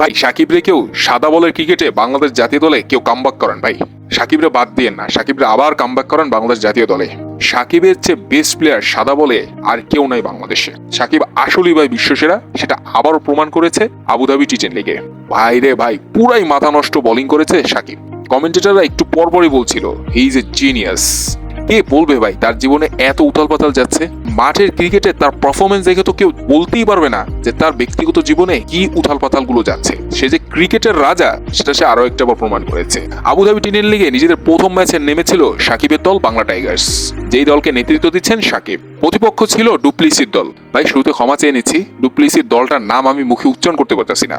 ভাই সাকিব রে কেউ সাদা বলের ক্রিকেটে বাংলাদেশ জাতীয় দলে কেউ কামব্যাক করেন ভাই। সাকিবরে বাদ দিয়ে না, সাকিবরে আবার কামব্যাক করেন বাংলাদেশ জাতীয় দলে। সাকিবের চেয়ে বেস্ট প্লেয়ার সাদা বলে আর কেউ নাই বাংলাদেশে। সাকিব আসলেই ভাই বিশ্বসেরা, সেটা আবারও প্রমাণ করেছে আবুধাবি টি টেন লিগে। ভাই রে ভাই, পুরাই মাথা নষ্ট বোলিং করেছে সাকিব। কমেন্টেটররা একটু পরপরই বলছিল হি ইজ এ জিনিয়াস কে বলবে ভাই, তার জীবনে এত উথাল পাতাল যাচ্ছে? মাঠের ক্রিকেটে তার পারফরমেন্স দেখে তো কেউ বলতেই পারবে না যে তার ব্যক্তিগত জীবনে কি উথাল পাতালগুলো যাচ্ছে। সে যে ক্রিকেটের রাজা, সেটা সে আরও একটা প্রমাণ করেছে। আবুধাবি টিনের লিগে নিজেদের প্রথম ম্যাচে নেমেছিল সাকিবের দল বাংলা টাইগার্স যেই দলকে নেতৃত্ব দিচ্ছেন সাকিব। প্রতিপক্ষ ছিল ডুপ্লিসির দল। ভাই শুরুতে ক্ষমা চেয়ে নিচ্ছি, ডুপ্লিসির দলটার নাম আমি মুখে উচ্চারণ করতে পারতেছি না।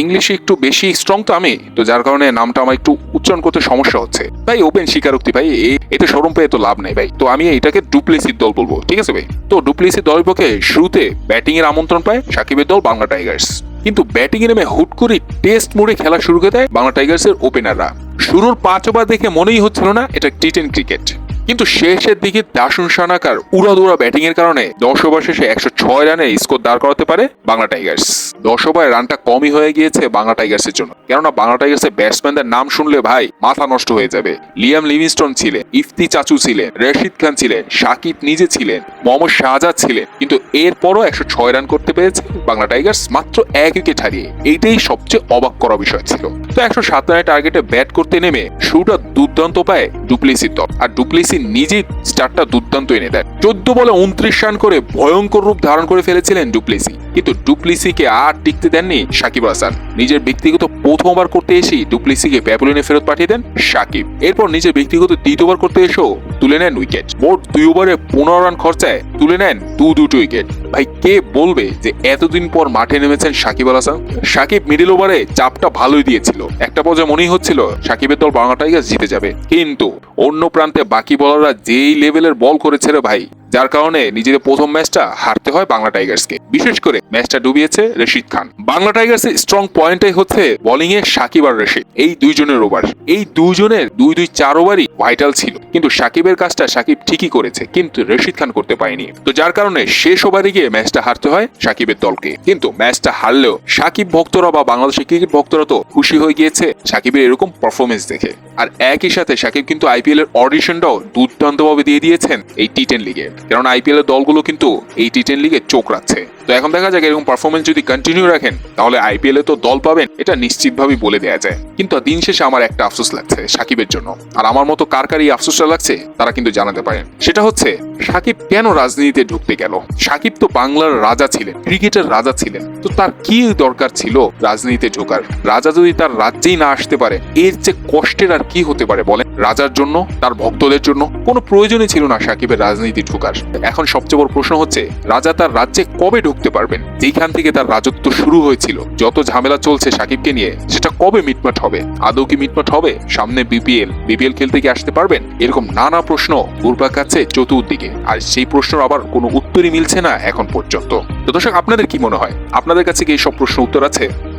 ইংলিশে একটু বেশি স্ট্রং তো আমি, তো যার কারণে নামটা আমার একটু উচ্চারণ করতে সমস্যা হচ্ছে। ভাই ওপেন স্বীকারোক্তি ভাই এতে সরম পেয়ে তো লাভ নেই ভাই। তো আমি এটাকে ডুপ্লিসির দল বলব, ঠিক আছে ভাই? তো ডুপ্লিসির দলের পক্ষে শুরুতে ব্যাটিং এর আমন্ত্রণ পায় সাকিবের দল বাংলা টাইগার্স। কিন্তু ব্যাটিং এ নেমে হুট করে টেস্ট মোডে খেলা শুরু করে দেয় বাংলা টাইগার্সের ওপেনাররা শুরুর পাঁচ ওভার দেখে মনেই হচ্ছিল না এটা টি টেন ক্রিকেট কিন্তু শেষের দিকে দাসুন সানাকার উড়াদুরা ব্যাটিং এর কারণে দশ ওভার শেষে একশো ছয় রানে স্কোর দাঁড় করাতে পারে বাংলা টাইগার্স। দশ ওভারে রানটা কমই হয়ে গিয়েছে বাংলা টাইগার্সের জন্য। কেননা বাংলা টাইগার্সের ব্যাটসম্যানদের নাম শুনলে ভাই, মাথা নষ্ট হয়ে যাবে। লিয়াম লিভিংস্টন ছিলেন, ইফতি চাচু ছিলেন, রশিদ খান ছিলেন, সাকিব নিজে ছিলেন, মোহাম্মদ শাহজাদ ছিলেন। কিন্তু এরপরও একশো ছয় রান করতে পেরেছে বাংলা টাইগার্স মাত্র এক উইকেট হারিয়ে। এইটাই সবচেয়ে অবাক করা বিষয় ছিল। তো একশো সাত রানের টার্গেটে ব্যাট করতে নেমে শুরুটা দুর্দান্ত পায় ডুপ্লিসির দল। আর ডুপ্লিসি নিজেই স্টারটা দুর্দান্ত এনে দেয়। চোদ্দ বলে উনত্রিশ রান করে ভয়ঙ্কর রূপ ধারণ করে ফেলেছিলেন ডুপ্লিসি। কিন্তু ডুপ্লিসিকে আর টিকতে দেননি সাকিব হাসান। নিজের ব্যক্তিগত প্রথমবার করতে এসেই ডুপ্লিসিকে প্যাপুলিনে ফেরত পাঠিয়ে দেন সাকিব। এরপর নিজের ব্যক্তিগত দ্বিতীয়বার করতে এসেও তুলে নেন উইকেট মোট দুই ওভারে পনেরো রান খরচায় তুলে নেন দু দুটো উইকেট ভাই, কে বলবে যে এতদিন পর মাঠে নেমেছেন সাকিব আল হাসান? সাকিব মিডিল ওভারে চাপটা ভালোই দিয়েছিল। একটা পর্যায়ে মনেই হচ্ছিল, সাকিবের দল বাংলা টাইগার্স জিতে যাবে। কিন্তু অন্য প্রান্তে বাকি বলাররা যেই লেভেলের বল করেছে রে ভাই, যার কারণে নিজেদের প্রথম ম্যাচটা হারতে হয় বাংলা টাইগার্সকে। বিশেষ করে ম্যাচটা ডুবিয়েছে রশিদ খান। বাংলা টাইগার্সের স্ট্রং পয়েন্টটাই হচ্ছে বোলিং এ সাকিব আর রশিদ, এই দুইজনের ওভার এই দুইজনের দুই দুই চার ওভারই ভাইটাল ছিল। কিন্তু সাকিবের কাজটা সাকিব ঠিকই করেছে, কিন্তু রশিদ খান করতে পারেনি। তো যার কারণে শেষ ওভারে গিয়ে ম্যাচটা হারতে হয় সাকিবের দলকে। কিন্তু ম্যাচটা হারলেও সাকিব ভক্তরা বা বাংলাদেশের ক্রিকেট ভক্তরা তো খুশি হয়ে গিয়েছে সাকিবের এরকম পারফরমেন্স দেখে। আর একই সাথে সাকিব কিন্তু আইপিএল এর অডিশনটাও দুর্দান্তভাবে দিয়ে দিয়েছেন এই টি টেন লিগে কারণ আইপিএল এর দলগুলো কিন্তু এই টি টেন লিগে চোখ রাখছে। তো এখন দেখা যাক এরকম পারফরমেন্স যদি কন্টিনিউ রাখেন, তাহলে আইপিএল এ তো দল পাবেন, এটা নিশ্চিতভাবেই বলে দেওয়া যায়। কিন্তু দিন শেষে আমার একটা আফসোস লাগছে সাকিবের জন্য। আর আমার মতো কার কার এই আফসোসটা লাগছে, তারা কিন্তু জানাতে পারেন। সেটা হচ্ছে সাকিব কেন রাজনীতিতে ঢুকতে গেল? সাকিব তো বাংলার রাজা ছিলেন, ক্রিকেটের রাজা ছিলেন। তো তার কি দরকার ছিল রাজনীতিতে ঢোকার? রাজা যদি তার রাজ্যেই না আসতে পারে, এর যে কষ্টের আর কি হতে পারে বলেন? রাজার জন্য, তার ভক্তদের জন্য কোনো প্রয়োজনই ছিল না সাকিবের রাজনীতি ঢোকার। এখন সবচেয়ে বড় প্রশ্ন হচ্ছে, রাজা তার রাজ্যে কবে ঢুকতে পারবেন? যেখান থেকে তার রাজত্ব শুরু হয়েছিল, যত ঝামেলা চলছে সাকিবকে নিয়ে, সেটা কবে মিটমাট হবে? আদৌ কি মিটমাট হবে? সামনে বিপিএল বিপিএল খেলতে কি আসতে পারবেন? এরকম নানা প্রশ্ন ঘুরপাক খাচ্ছে চতুর্দিকে। আর সেই প্রশ্নের আবার কোনো উত্তরই মিলছে না এখন পর্যন্ত। তো দর্শক, আপনাদের কি মনে হয়? আপনাদের কাছে কি এইসব প্রশ্ন উত্তর আছে?